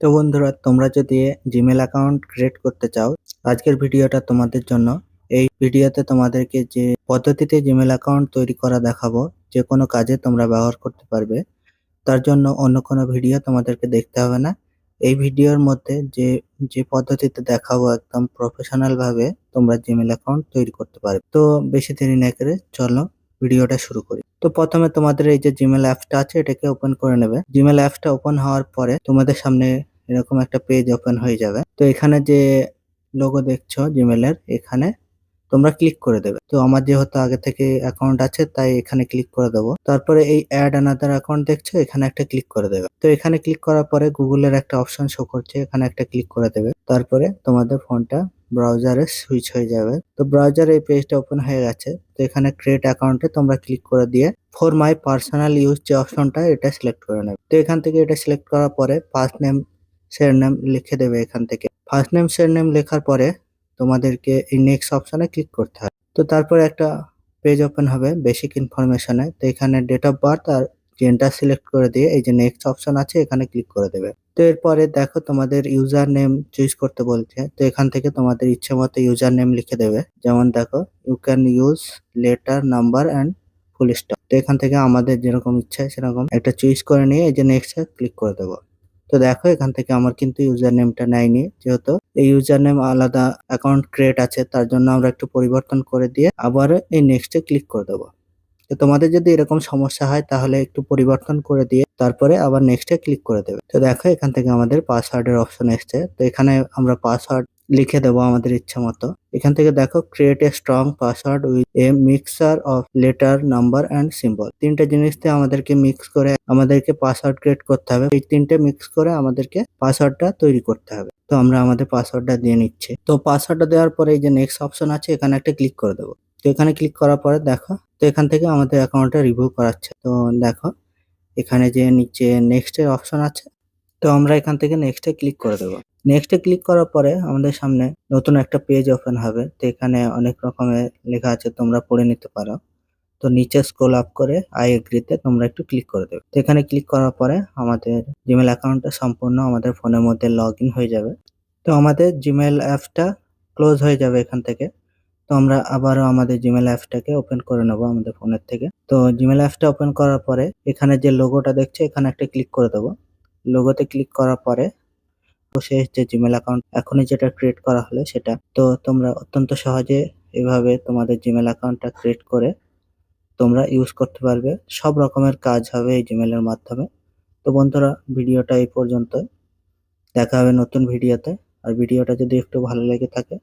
তো বন্ধুরা, তোমরা যদি জিমেল অ্যাকাউন্ট ক্রিয়েট করতে চাও, আজকের ভিডিওটা তোমাদের জন্য। এই ভিডিওতে তোমাদেরকে যে পদ্ধতিতে জিমেল অ্যাকাউন্ট তৈরি করা দেখাবো, যে কোনো কাজে তোমরা ব্যবহার করতে পারবে, তার জন্য অন্য কোনো ভিডিও তোমাদেরকে দেখতে হবে না। এই ভিডিওর মধ্যে যে যে পদ্ধতিতে দেখাবো একদম প্রফেশনাল ভাবে তোমরা জিমেল অ্যাকাউন্ট তৈরি করতে পারবে। তো বেশি দেরি না করে চলো ভিডিওটা শুরু করি। তো প্রথমে তোমাদের এই যে জিমেল অ্যাপসটা আছে, এটাকে ওপেন করে নেবে। জিমেল অ্যাপসটা ওপেন হওয়ার পরে তোমাদের সামনে এরকম একটা পেজ ওপেন হয়ে যাবে। তো এখানে যে লোগো দেখছ জিমেলের এখানে তোমরা ক্লিক করে দেবে। তো আমার যেহেতু আগে থেকে অ্যাকাউন্ট আছে, তাই এখানে ক্লিক করে দেবো। তারপরে এই অ্যাড অ্যানাদার অ্যাকাউন্ট দেখছ, এখানে একটা ক্লিক করে দেবে। তো এখানে ক্লিক করার পরে গুগলের একটা অপশন শো করছে, এখানে একটা ক্লিক করে দেবে। তারপরে তোমাদের ফোনটা ব্রাউজারে সুইচ হয়ে যাবে। তো ব্রাউজারে এই পেজটা ওপেন হয়ে গেছে। তো এখানে ক্রিয়েট অ্যাকাউন্টে তোমরা ক্লিক করে দিয়ে ফর মাই পার্সোনাল ইউজ যে অপশনটা এটা সিলেক্ট করে নেবে। তো এখান থেকে এটা সিলেক্ট করার পরে ফার্স্ট নেম শেয়ার নেম লিখে দেবে এখান থেকে। ফার্স্ট নেম শেয়ার নেম লেখার পরে তোমাদেরকে এই নেক্সট অপশনে ক্লিক করতে হবে। তো তারপরে একটা পেজ ওপেন হবে বেসিক ইনফরমেশনে তো এখানে ডেট অফ বার্থ আর জেন্ডার সিলেক্ট করে দিয়ে এই যে নেক্সট অপশন আছে, এখানে ক্লিক করে দেবে। তো এরপরে দেখো তোমাদের ইউজার নেম চুজ করতে বলছে। তো এখান থেকে তোমাদের ইচ্ছে মতো ইউজার নেম লিখে দেবে। যেমন দেখো you can use letter number and full stop তো এখান থেকে আমাদের যেরকম ইচ্ছা সেরকম একটা চুজ করে নিয়ে এই যে নেক্সট ক্লিক করে দেবো। তো দেখো, এখান থেকে আমার কিন্তু ইউজার নেমটা নেয়নি। যেহেতু এই ইউজার নেম আলাদা অ্যাকাউন্ট ক্রিয়েট আছে, তার জন্য আমরা একটু পরিবর্তন করে দিয়ে আবার এই নেক্সটে ক্লিক করে দেবো। তো তোমাদের যদি এরকম সমস্যা হয়, তাহলে একটু পরিবর্তন করে দিয়ে তারপরে আবার নেক্সটে ক্লিক করে দেবে। তো দেখো, এখান থেকে আমাদের পাসওয়ার্ডের অপশন এসছে। তো এখানে আমরা পাসওয়ার্ড লিখে দেবো আমাদের ইচ্ছা মতো। এখান থেকে দেখো create a strong password with a mixer of letter number and symbol তিনটে জিনিস দিয়ে আমাদেরকে মিক্স করে আমাদেরকে পাসওয়ার্ড ক্রিয়েট করতে হবে। এই তিনটে মিক্স করে আমাদেরকে পাসওয়ার্ডটা তৈরি করতে হবে। তো আমরা আমাদের পাসওয়ার্ডটা দিয়ে নিচ্ছি। তো পাসওয়ার্ডটা দেওয়ার পরে এই যে নেক্সট অপশন আছে, এখানে একটা ক্লিক করে দেবো। তো এখানে ক্লিক করার পরে দেখো, তো এখান থেকে আমাদের অ্যাকাউন্টটা রিভিউ করাচ্ছে। তো দেখো, এখানে যে নিচে নেক্সটের অপশন আছে, তো আমরা এখান থেকে নেক্সটে ক্লিক করে দেবো। নেক্সটে ক্লিক করার পরে আমাদের সামনে নতুন একটা পেজ ওপেন হবে। তো এখানে অনেক রকমের লেখা আছে, তোমরা পড়ে নিতে পারো। তো নিচে স্ক্রল আপ করে আই এগ্রিতে তোমরা একটু ক্লিক করে দেবে। তো এখানে ক্লিক করার পরে আমাদের জিমেল অ্যাকাউন্টটা সম্পূর্ণ আমাদের ফোনের মধ্যে লগ হয়ে যাবে। তো আমাদের জিমেল অ্যাপটা ক্লোজ হয়ে যাবে এখান থেকে। তো আমরা আবারও আমাদের জিমেল অ্যাপসটাকে ওপেন করে নেব আমাদের ফোনের থেকে। তো জিমেল অ্যাপসটা ওপেন করার পরে এখানে যে লোগোটা দেখছে, এখানে একটা ক্লিক করে দেবো। লোগোতে ক্লিক করার পরে শেষ যে জিমেল অ্যাকাউন্ট এখনই যেটা ক্রিয়েট করা হলো সেটা। তো তোমরা অত্যন্ত সহজে এভাবে তোমাদের জিমেল অ্যাকাউন্টটা ক্রিয়েট করে তোমরা ইউজ করতে পারবে। সব রকমের কাজ হবে এই জিমেলের মাধ্যমে। তো বন্ধুরা, ভিডিওটা এই পর্যন্ত দেখা হবে নতুন ভিডিওতে। আর ভিডিওটা যদি একটু ভালো লেগে থাকে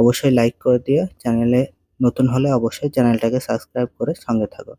অবশ্যই লাইক করে দিও। চ্যানেলে নতুন হলে অবশ্যই চ্যানেলটাকে সাবস্ক্রাইব করে সঙ্গে থাকো।